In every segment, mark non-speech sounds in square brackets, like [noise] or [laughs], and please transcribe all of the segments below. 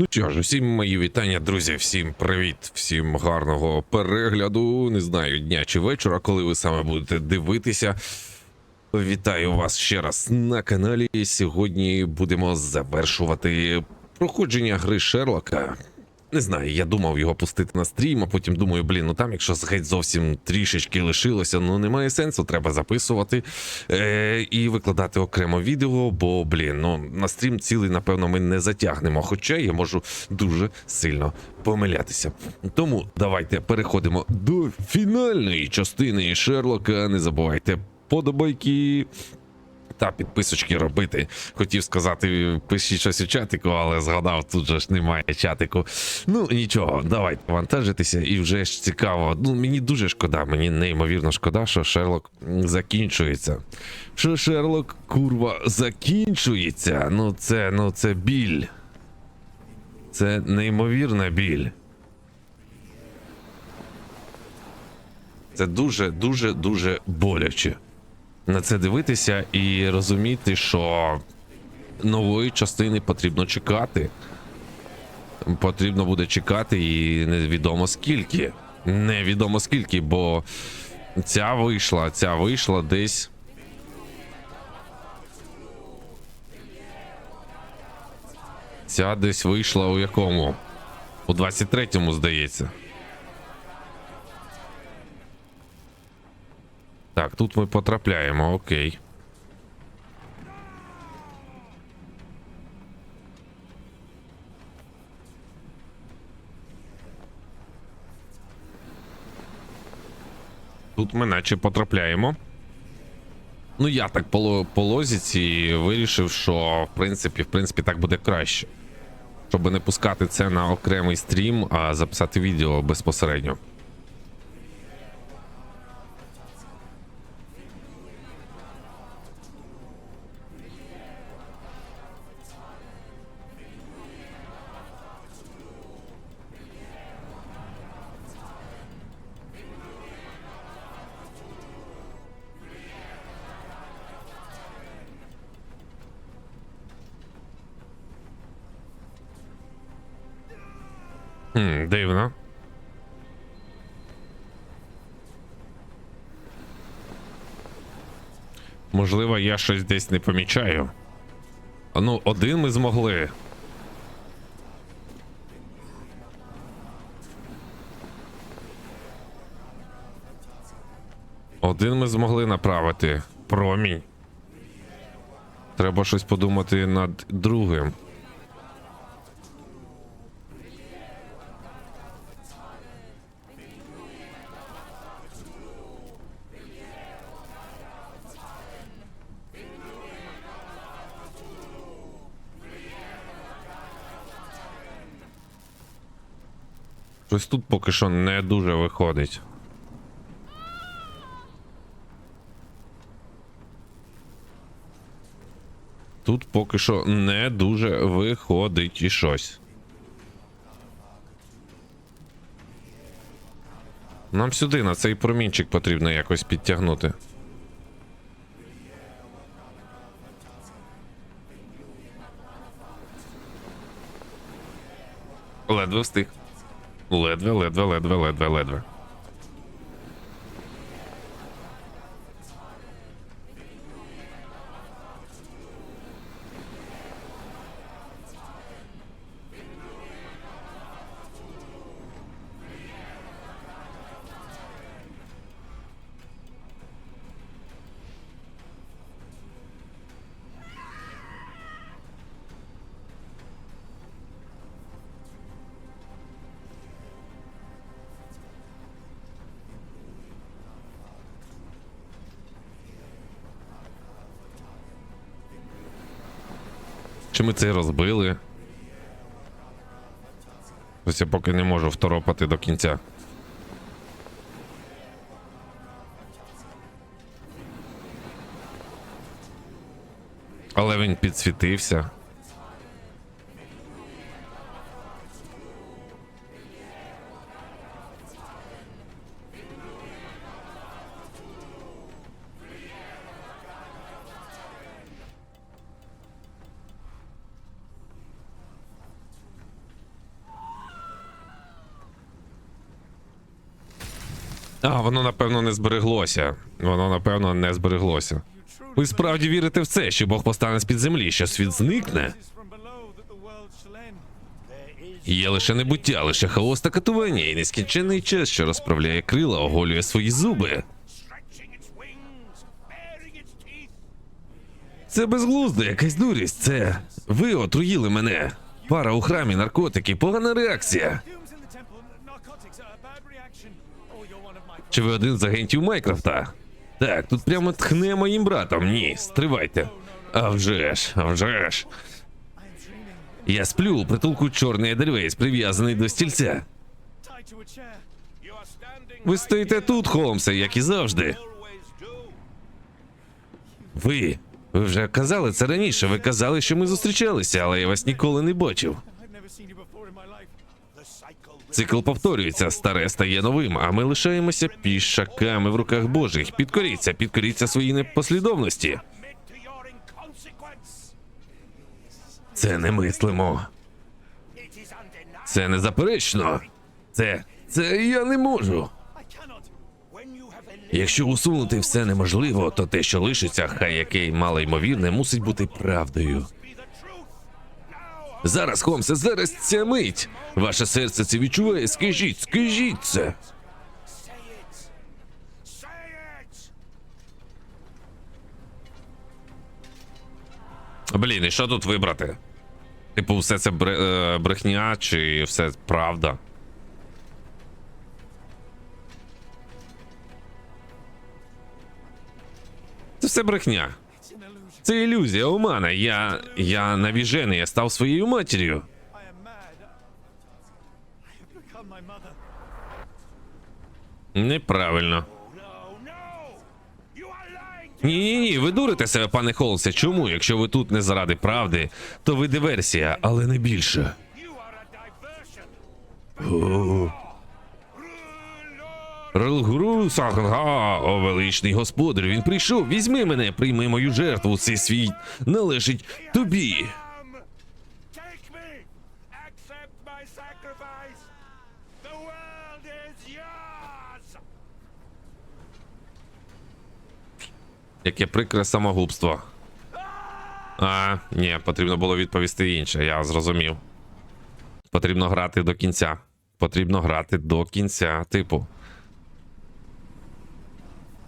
Ну що ж, усім мої вітання, друзі, всім привіт, всім гарного перегляду. Не знаю, дня чи вечора, коли ви саме будете дивитися. Вітаю вас ще раз на каналі. Сьогодні будемо завершувати проходження гри Шерлока. Не знаю, я думав його пустити на стрім, а потім думаю, блін, ну там, якщо геть зовсім трішечки лишилося, ну немає сенсу, треба записувати е- і викладати окремо відео, бо, блін, ну на стрім цілий, напевно, ми не затягнемо. Хоча я можу дуже сильно помилятися. Тому давайте переходимо до фінальної частини Шерлока. Не забувайте подобайки, та підписочки робити. Хотів сказати, пишіть щось у чатику, але згадав, тут же ж немає чатику. Ну нічого, давайте вантажитися, і вже ж цікаво. Ну мені дуже шкода, мені неймовірно шкода, що Шерлок закінчується. Що Шерлок, курва, закінчується. Ну це, ну це біль. Це неймовірна біль. Це дуже, дуже, дуже боляче на це дивитися і розуміти, що нової частини потрібно чекати. Потрібно буде чекати, і невідомо скільки. Невідомо скільки, бо ця вийшла, ця вийшла десь. Ця десь вийшла у якому? У 23-му, здається. Так, тут ми потрапляємо, окей. Тут ми наче потрапляємо. Ну, я так по, по лозіці вирішив, що в принципі, в принципі, так буде краще. Щоб не пускати це на окремий стрім, а записати відео безпосередньо. Хм, дивно. Можливо, я щось десь не помічаю. Ну, один ми змогли. Один ми змогли направити промінь. Треба щось подумати над другим. Щось тут поки що не дуже виходить. Тут поки що не дуже виходить і щось. Нам сюди на цей промінчик потрібно якось підтягнути. Ледве встиг. Ледве, ледве, ледве, ледве, ледве. Чи ми це розбили? Ось я поки не можу второпати до кінця. Але він підсвітився. А, воно напевно не збереглося. Воно напевно не збереглося. Ви справді вірите в це, що Бог постане з-під землі, що світ зникне? Є лише небуття, лише хаос та катування і нескінченний час, що розправляє крила, оголює свої зуби. Це безглуздо, якась дурість. Це ви отруїли мене. Пара у храмі, наркотики, погана реакція. Чи ви один з агентів Майкрофта? Так, тут прямо тхне моїм братом. Ні, стривайте. А вже ж, а вже ж. Я сплю у притулку чорний Едельвейс, прив'язаний до стільця. Ви стоїте тут, Холмсе, як і завжди. Ви. Ви вже казали це раніше. Ви казали, що ми зустрічалися, але я вас ніколи не бачив. Цикл повторюється, старе стає новим, а ми лишаємося пішаками в руках Божих. Підкоріться, підкоріться своїй непослідовності. Це немислимо. It. Це незаперечно. Це. Це я не можу. Якщо усунути все неможливо, то те, що лишиться, хай яке мало ймовірне, мусить бути правдою. Зараз, Холмсе, зараз ця мить. Ваше серце це відчуває. Скажіть, скажіть це. Блін, і що тут вибрати? Типу, все це е, брехня чи все правда? Це все брехня. Це ілюзія, омана. Я. я навіжений, я став своєю матір'ю. Неправильно. Ні, ні, ні, ви дурите себе, пане Холмсе. Чому? Якщо ви тут не заради правди, то ви диверсія, але не більше. Саханга, о величний господар, він прийшов. Візьми мене, прийми мою жертву. Цей світ належить тобі. Яке прикре самогубство. А, ні, потрібно було відповісти інше, я зрозумів. Потрібно грати до кінця. Потрібно грати до кінця, типу.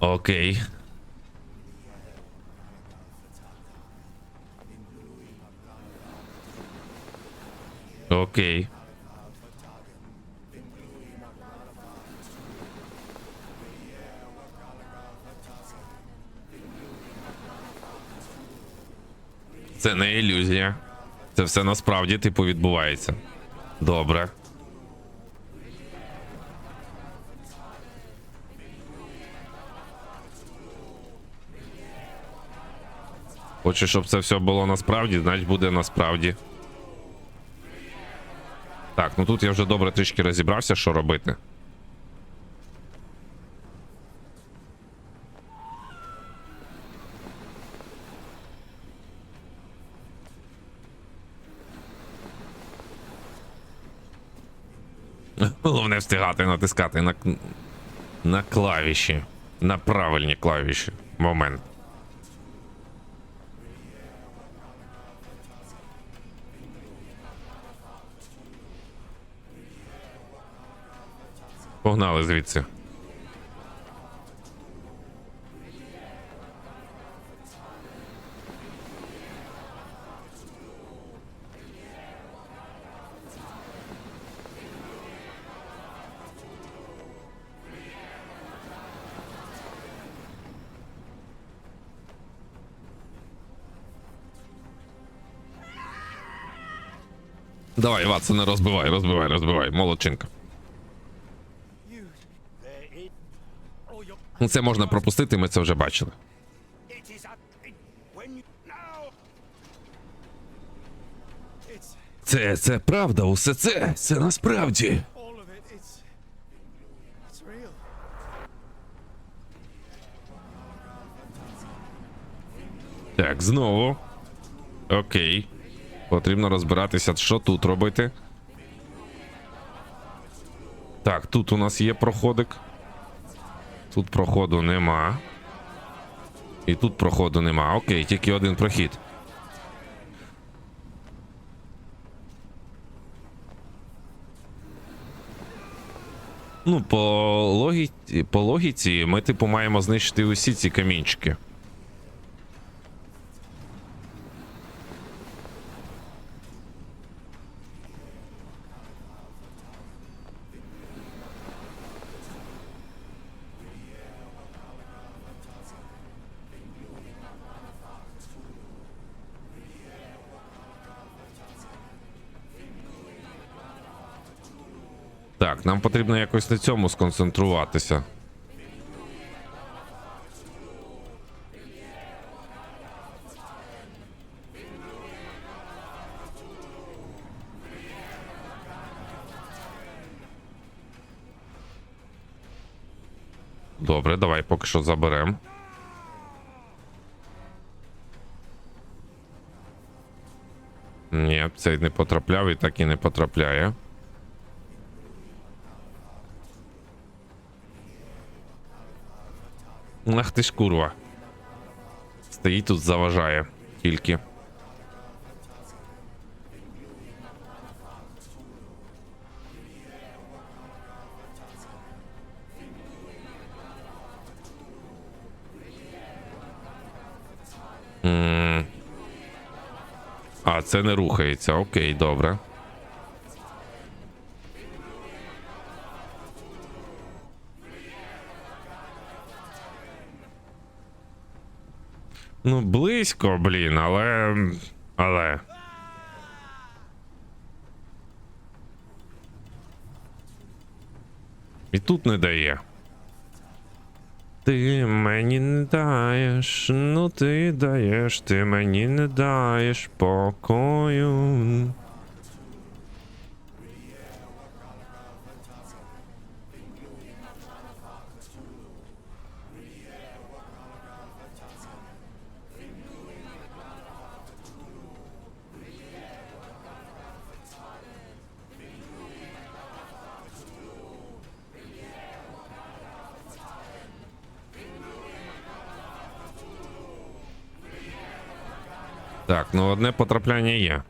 Окей. Окей. Це не ілюзія. Це все насправді типу відбувається. Добре. Хочеш, щоб це все було насправді, значить буде насправді. Так, ну тут я вже добре трішки розібрався, що робити. [laughs] Головне встигати натискати на, на клавіші. На правильні клавіші. Момент. Погнали звідси. Давай, Ватсон, не розбивай, розбивай, розбивай. Молодчинка. Це можна пропустити, ми це вже бачили. Це, це правда, усе це. Це насправді. Так, знову. Окей. Потрібно розбиратися, що тут робити. Так, тут у нас є проходик. Тут проходу нема. І тут проходу нема. Окей, тільки один прохід. Ну, по логіці, по логіці, ми, типу, маємо знищити усі ці камінчики. Так, нам потрібно якось на цьому сконцентруватися. Добре, давай поки що заберемо. Ні, цей не потрапляв і так і не потрапляє. Ах ти ж курва. Стоїть тут, заважає тільки. М. А, це не рухається. Окей, добре. Ну, близько, блін, але. Але. І тут не дає. Ти мені не даєш, ну ти даєш, ти мені не даєш покою. Так, ну одне потрапляння є.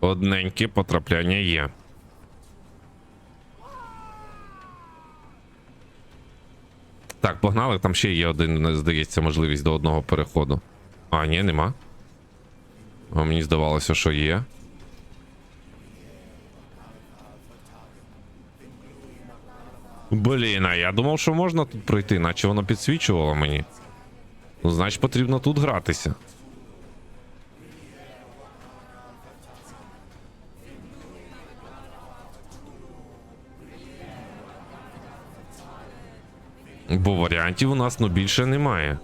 Одненьке потрапляння є. Так, погнали, там ще є один, здається, можливість до одного переходу. А, ні, нема. А мені здавалося, що є. Блін, а я думав, що можна тут пройти, наче воно підсвічувало мені. Ну, значить, потрібно тут гратися. Бо варіантів у нас ну більше немає.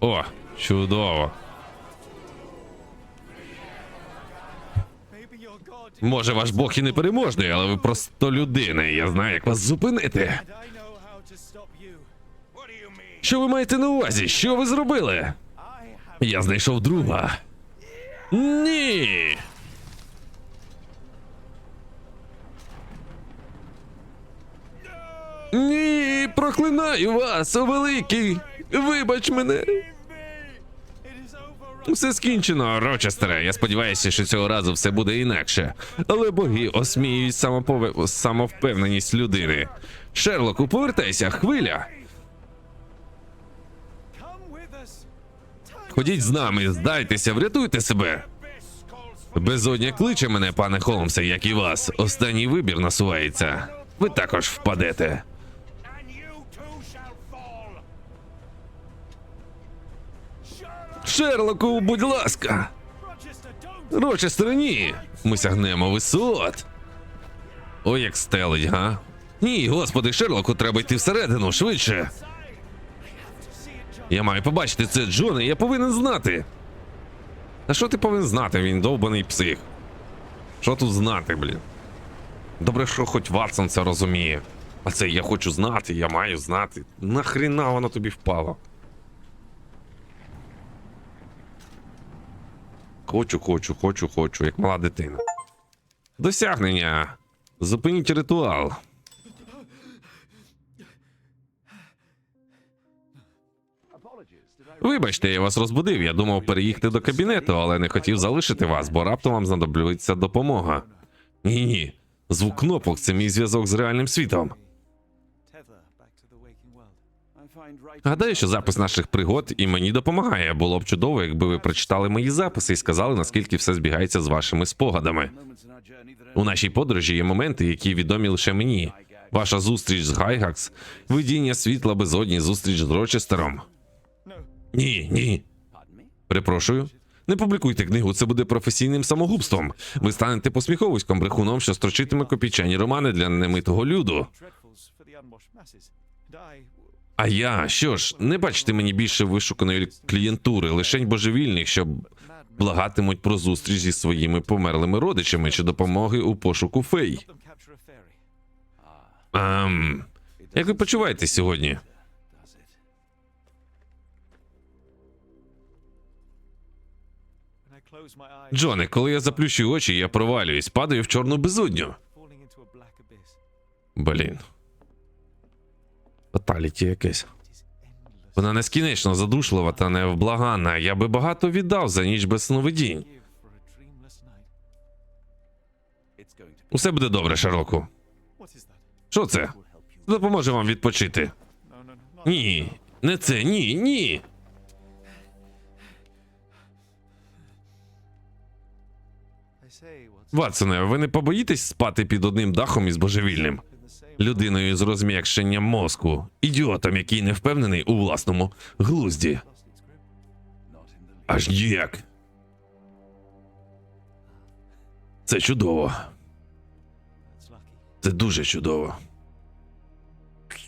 О, чудово. Може, ваш Бог і не переможний, але ви просто людина, і я знаю, як вас зупинити. Що ви маєте на увазі? Що ви зробили? Я знайшов друга. Ні. Ні, проклинаю вас, великий. Вибач мене. Все скінчено, Рочестере. Я сподіваюся, що цього разу все буде інакше. Але боги осміюють самопове... самовпевненість людини. Шерлоку, повертайся, хвиля. Ходіть з нами, здайтеся, врятуйте себе. Безодня кличе мене, пане Холмсе, як і вас. Останній вибір насувається. Ви також впадете. Шерлоку, будь ласка. Рочестер, ні. Ми сягнемо висот. О, як стелить, га? Ні, господи, Шерлоку, треба йти всередину, швидше. Я маю побачити це, Джоне, я повинен знати. Та що ти повинен знати, він довбаний псих. Що тут знати, блін? Добре, що хоч Ватсон це розуміє. А це я хочу знати, я маю знати. Нахріна воно тобі впало? Хочу, хочу, хочу, хочу, як мала дитина. Досягнення. Зупиніть ритуал. Вибачте, я вас розбудив. Я думав переїхати до кабінету, але не хотів залишити вас, бо раптом вам знадоблюється допомога. Ні, ні. Звук кнопок це мій зв'язок з реальним світом. Гадаю, що запис наших пригод і мені допомагає. Було б чудово, якби ви прочитали мої записи і сказали, наскільки все збігається з вашими спогадами. У нашій подорожі є моменти, які відомі лише мені. Ваша зустріч з Гайгакс, видіння світла безодні, зустріч з Рочестером. Ні, ні. Перепрошую. Не публікуйте книгу, це буде професійним самогубством. Ви станете посміховиськом брехуном, що строчитиме копійчані романи для немитого люду. А я що ж, не бачите мені більше вишуканої клієнтури, лишень божевільних, що благатимуть про зустріч зі своїми померлими родичами чи допомоги у пошуку фей. fairy. Ем, як ви почуваєтесь сьогодні? Джоне, коли я заплющую очі, я провалююсь, падаю в чорну безодню. Блін. Фаталіті якесь. Вона нескінечно задушлива та невблаганна. Я би багато віддав за ніч без сновидінь. Усе буде добре, that? Що це? Допоможе вам відпочити. Ні, не це, ні, ні. Ватсоне, ви не побоїтесь спати під одним дахом із божевільним? Людиною з розм'якшенням мозку, ідіотом, який не впевнений у власному глузді. Аж ніяк. Це чудово. Це дуже чудово.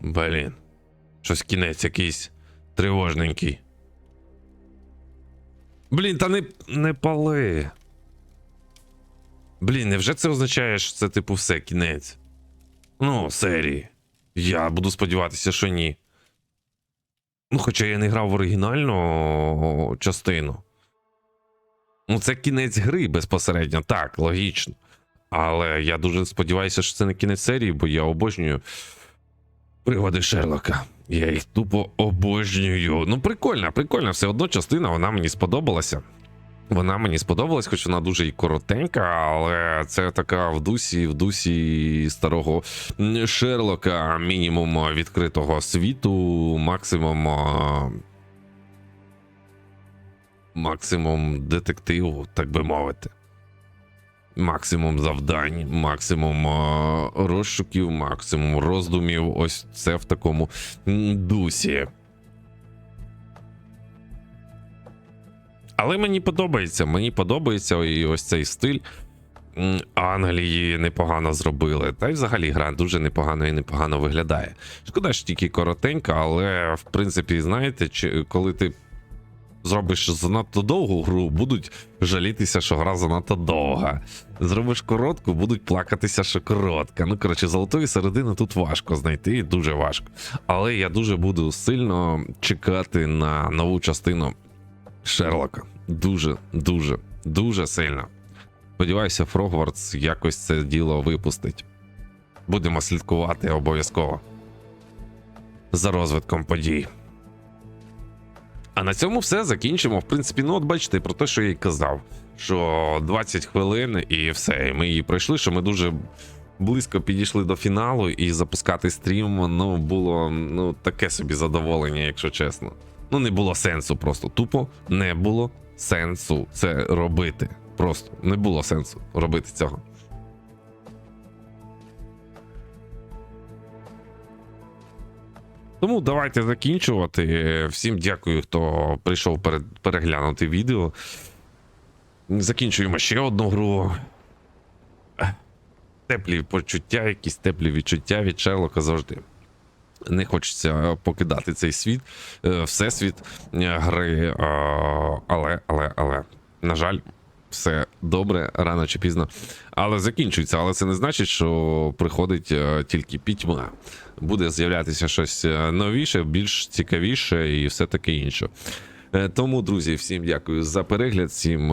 Блін. Щось кінець якийсь тривожненький. Блін, та не, не пали. Блін, невже це означає, що це типу все кінець? Ну, серії. Я буду сподіватися, що ні. Ну, хоча я не грав в оригінальну частину. Ну, це кінець гри безпосередньо, так, логічно. Але я дуже сподіваюся, що це не кінець серії, бо я обожнюю пригоди Шерлока. Я їх тупо обожнюю. Ну, прикольна, прикольна. Все одно частина вона мені сподобалася. Вона мені сподобалась, хоч вона дуже і коротенька, але це така в дусі, в дусі старого Шерлока, мінімум відкритого світу, максимум. Максимум детективу, так би мовити. Максимум завдань, максимум розшуків, максимум роздумів. Ось це в такому дусі. Але мені подобається. Мені подобається і ось цей стиль. Англії непогано зробили. Та й взагалі гра дуже непогано і непогано виглядає. Шкода ж тільки коротенька, але в принципі, знаєте, чи, коли ти зробиш занадто довгу гру, будуть жалітися, що гра занадто довга. Зробиш коротку, будуть плакатися, що коротка. Ну, коротше, золотої середини тут важко знайти, дуже важко. Але я дуже буду сильно чекати на нову частину Шерлока. Дуже, дуже, дуже сильно. Сподіваюся, Фрогвартс якось це діло випустить. Будемо слідкувати обов'язково за розвитком подій. А на цьому все закінчимо. В принципі, ну от бачите, про те, що я й казав, що 20 хвилин і все. І ми її пройшли, що ми дуже близько підійшли до фіналу, і запускати стрім ну, було ну, таке собі задоволення, якщо чесно. Ну, не було сенсу просто. Тупо не було сенсу це робити. Просто не було сенсу робити цього. Тому давайте закінчувати. Всім дякую, хто прийшов переглянути відео. Закінчуємо ще одну гру. Теплі почуття, якісь теплі відчуття від Шерлока завжди. Не хочеться покидати цей світ, е, всесвіт е, гри, е, але, але, але, на жаль, все добре, рано чи пізно. Але закінчується. Але це не значить, що приходить тільки пітьма. Буде з'являтися щось новіше, більш цікавіше і все таке інше. Тому, друзі, всім дякую за перегляд. Всім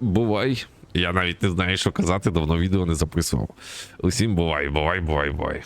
бувай. Я навіть не знаю, що казати, давно відео не записував. Усім бувай, бувай, бувай, бувай.